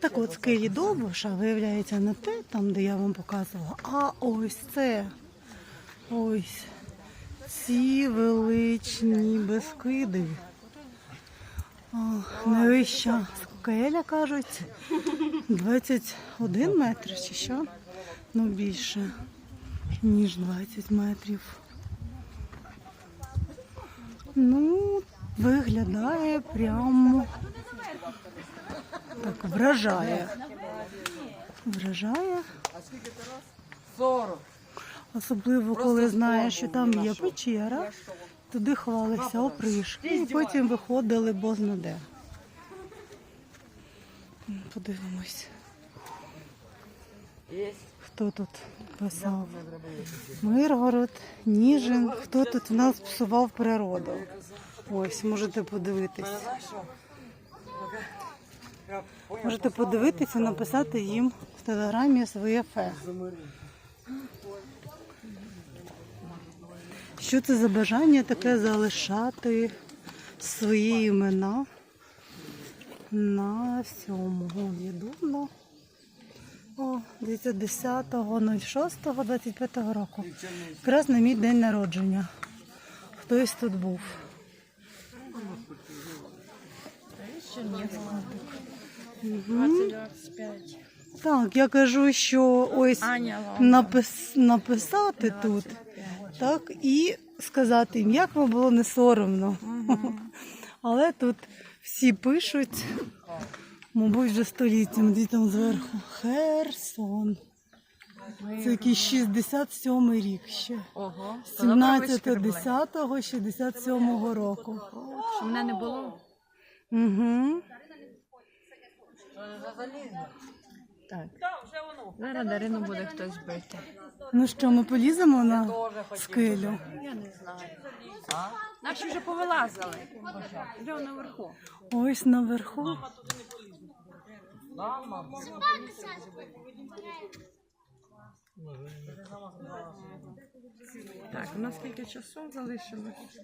Так от скелі Довбуша виявляється не те, там, де я вам показувала, а ось це. Ось ці величні безкиди. Найвища скеля, кажуть, 21 метр чи що? Ну більше, ніж 20 метрів. Ну, виглядає прямо так вражає. Вражає. 40. Особливо, коли знаєш, що там є печера, туди ховалися опришки і потім виходили бозна де. Подивимось, хто тут писав. Миргород, Ніжин, хто тут в нас псував природу. Ось, можете подивитись. Можете подивитися, написати їм в телеграмі своє фе. Що це за бажання таке залишати свої імена на всьому відомо. О, дивіться, 10.06.25 року. Якраз на мій день народження. Хтось тут був. Мгм. Так, я кажу, що ось напис, написати тут, так, і сказати їм, як вам було не соромно. Але тут всі пишуть, мабуть, вже століттям, де там зверху. Херсон. Це якийсь 67 рік ще. Ого. 17.10.67 року. Що мене не було? Угу. Так. Зараз Дарину буде хтось бити. Ну що, ми поліземо на скелю? Я не знаю. Наші вже повилазили. Вже наверху. Ось наверху. Так, у нас скільки часу залишилось?